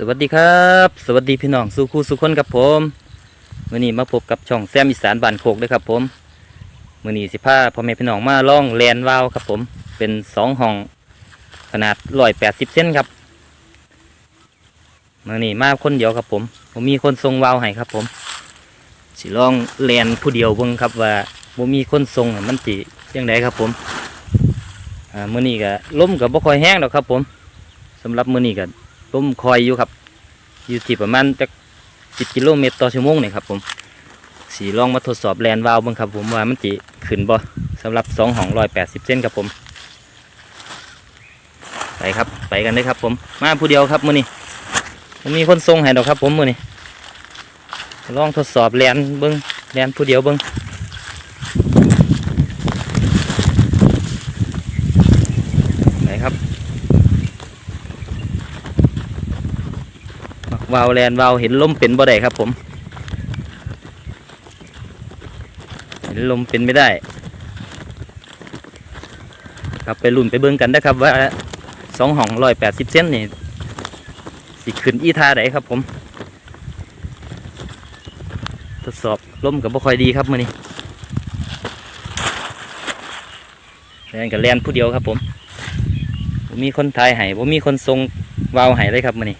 สวัสดีครับ สวัสดีพี่น้องสู่คู่สุคนกับผมมื่อนี้มาพบกับช่องแซมอีสานบ้านโคกด้วยครับผมมื่อนี้สิพาพ่อแม่พี่น้องมาล่องแลนวาวครับผมเป็นสองห้องขนาดร้อยแปดสิบเซนครับมื่อนี้มาคนเดียวครับผม ผมมีคนทรงวาวให้ครับผม สิล่องแลนผู้เดียวเบิ่งครับว่าบ่มีคนทรงมันสิยังไงครับผมอ่ามื่อนี้ก็ล้มกับบ่คอยแห้งดอกครับผมสำหรับมื่อนี้ก็ ต้มคอยอยู่ครับ อยู่ที่ประมาณจักสิบกิโลเมตรต่อชั่วโมงนี่ครับผมสีลองมาทดสอบแลนวาล์วบ้างครับผมว่ามันจะขึ้นบ่สำหรับสองหองร้อยแปดสิบเส้นครับผม ไปครับไปกันเลยครับผม มาผู้เดียวครับมือนี้ผมมีคนทรงให้ดอกครับผมมือนี้ลองทดสอบแลนเบิ้งแลนผู้เดียวเบิ้งไปครับ มัก วาวแลนวาวเห็นลมเป็นบ่ได้ครับผม เห็นลมเป็นไม่ได้ ครับไปลุ่นไปเบิ่งกันนะครับว่าสองห้องร้อยแปดสิบเซนนี่สิขึ้นอีท่าไหนครับผม ทดสอบลมกับบ่ค่อยดีครับมื่อนี้แลนกับแลนผู้เดียวครับผมผมมีคนทายให้ผมมีคนทรงวาวให้เลยครับมื่อนี้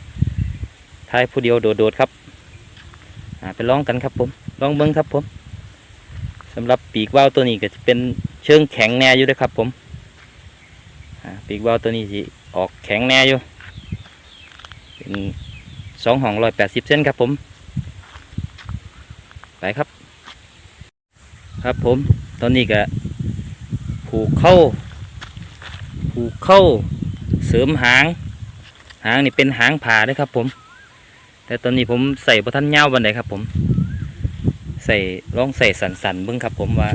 ทายผู้เดียวโดดๆครับไปลองกันครับผมลองเบิ้งครับผมสำหรับปีกว่าวตัวนี้ก็จะเป็นเชิงแข็งแน่อยู่ด้วยครับ ผมปีกว่าวตัวนี้สิออกแข็งแน่อยู่เป็นสองห้องร้อยแปดสิบเซนครับผม ไปครับ ครับผมตอนนี้ก็ผูกเข้า ผูกเข้าเสริมหาง หางนี่เป็นหางผ่าด้วยครับผม แต่ตอนนี้ผมใส่ประทันเงาวบันไดครับ ผม ใส่ลองใส่สันสันเบิ้งครับ ผมว่า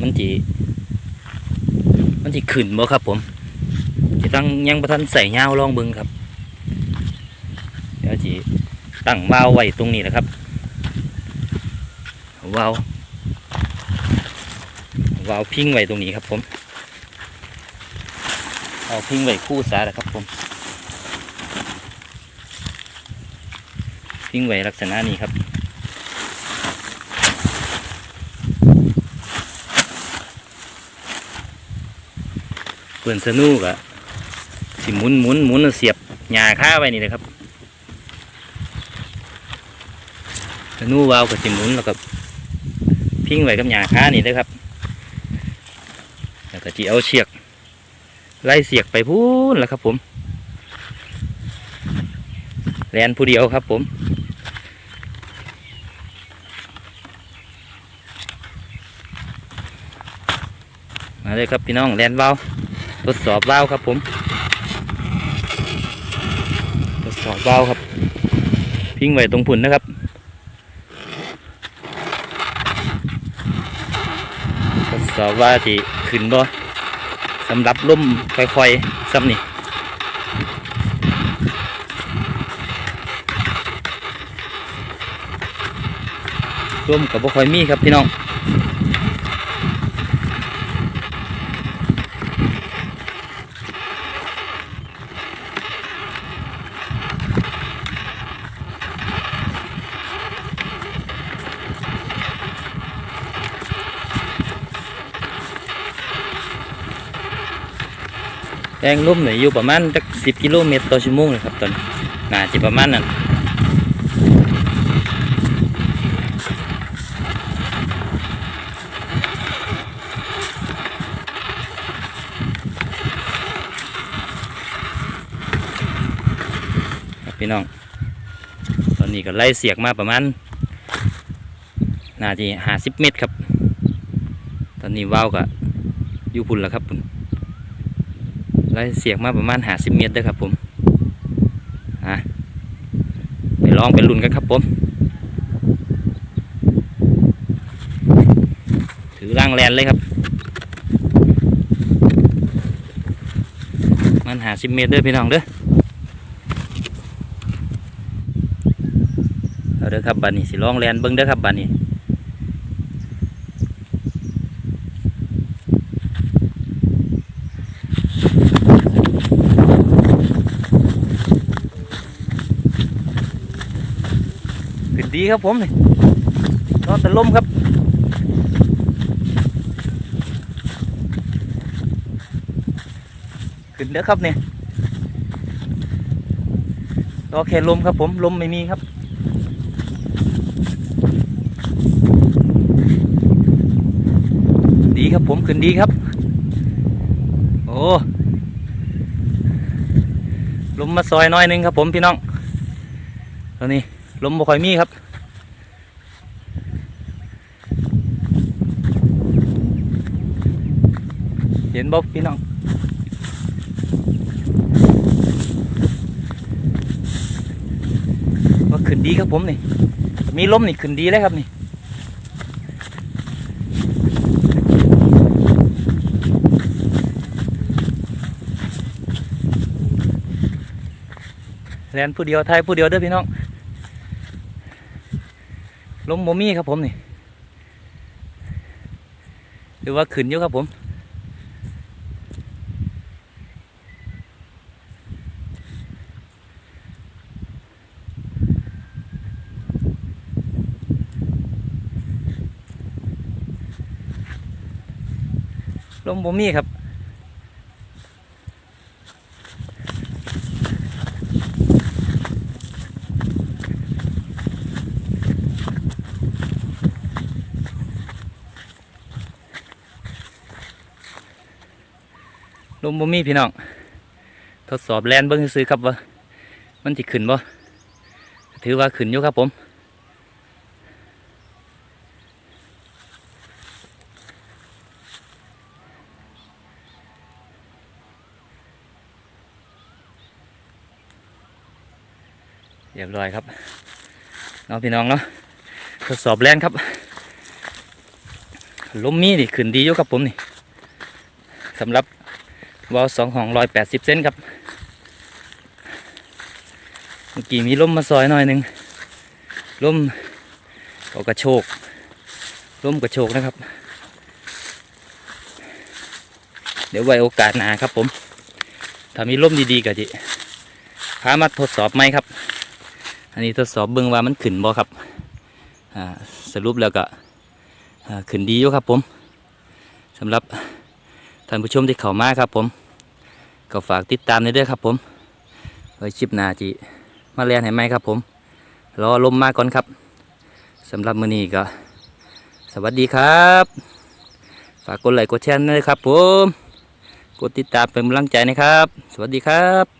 มันจีมันจีขึ้นบ่ครับ ผมจะตั้งยังประทันใส่เงาลองเบิ้งครับเดี๋ยวจีตั้งวาวไว้ตรงนี้นะครับวาววาวพิงไว้ตรงนี้ครับ ผมเอาพิงไว้คู่สาแหละครับผม ทิ้งไว้ลักษณะนี้ครับ เปื่อนสนุกอะสิหมุนหมุนหมุนเสียบหญ้าค้าไว้นี่เลยครับสนุวาวกับสิหมุนแล้วก็พิงไว้กับหญ้าค้านี่เลยครับแล้วก็จีเอาเชือกไล่เสียกไปพูนแล้วครับผมแลนผู้เดียวครับผม เลยครับพี่น้องแลนวาล์วทดสอบวาวครับผมทดสอบวาวครับ พิงไว้ตรงผุนนะครับทดสอบว่าที่ขึ้นบ่สำหรับล่มค่อยๆซ้ำนี่ร่วมกับบ่ค่อยมีครับพี่น้อง แรงลมเนี่ยอยู่ประมาณจักสิบกิโลเมตรต่อชั่วโมงเลยครับตอนน่าจะประมาณนั้นพี่น้อง ตอนนี้ก็ไล่เสียกมาประมาณน่าจะห้าสิบเมตรครับ ตอนนี้ว่าวก็อยู่พุ่นแล้วครับพุ่น ไล่เสียกมาประมาณหาสิบเมตรเด้อครับผมอะไปลองไปลุ้นกันครับผม ถือร่างแลนเลยครับ มันหาสิบเมตรเด้อพี่น้องเด้อเอาเด้อครับบัดนี้สิลองแลนเบิ่งเด้อครับบัดนี้ ดีครับผมนี่นอนแต่ลมครับขึ้นเด้อครับเนี่ยรอแค่ลมครับผมลมไม่มีครับดีครับผมขึ้นดีครับ โอ้ลมมาซอยน้อยหนึงครับผมพี่น้องตอนนี้ลมบ่ค่อยมีครับ เห็นบ่พี่น้องว่าขึ้นดีครับผมนี่ มีลมนี่ขึ้นดีเลยครับนี่แลนผู้เดียวไทยผู้เดียวเด้อพี่น้องลมบ่มีครับผมนี่หรือว่าขึ้นอยู่ครับผม ลมบ่มีครับลมบ่มีพี่น้อง ทดสอบแลนเบิ้งซื้อครับว่ามันสิขึ้นบ่ถือว่าขึ้นอยู่ครับผม เรียบร้อยครับน้องพี่น้องเนาะทดสอบแรงครับลมมีนี่ขึ้นดีอยู่ครับผมนี่สำหรับวอลสองของร้อยแปดสิบเซนครับเมื่อกี้มีลมมาซอยหน่อยหนึ่งลมก็กระโชกลมกระโชกนะครับ เดี๋ยวไว้โอกาสหนาครับผม ถ้ามีลมดีๆก็จิพามาทดสอบไหมครับ อันนี้ทดสอบเบิ่งว่ามันขึ้นบ่ครับสรุปแล้วก็ขึ้นดีอยู่ครับผมสำหรับท่านผู้ชมที่เข้ามาครับผม ก็ฝากติดตามในด้อครับผมไว้คลิปหน้าจีมาเรียนให้ไหมครับผม รอลมมาก่อนครับสำหรับมือนี้ก็ สวัสดีครับ ฝากกดไลค์กดแชร์ด้วยครับผม กดติดตามเป็นกำลังใจนะครับ สวัสดีครับ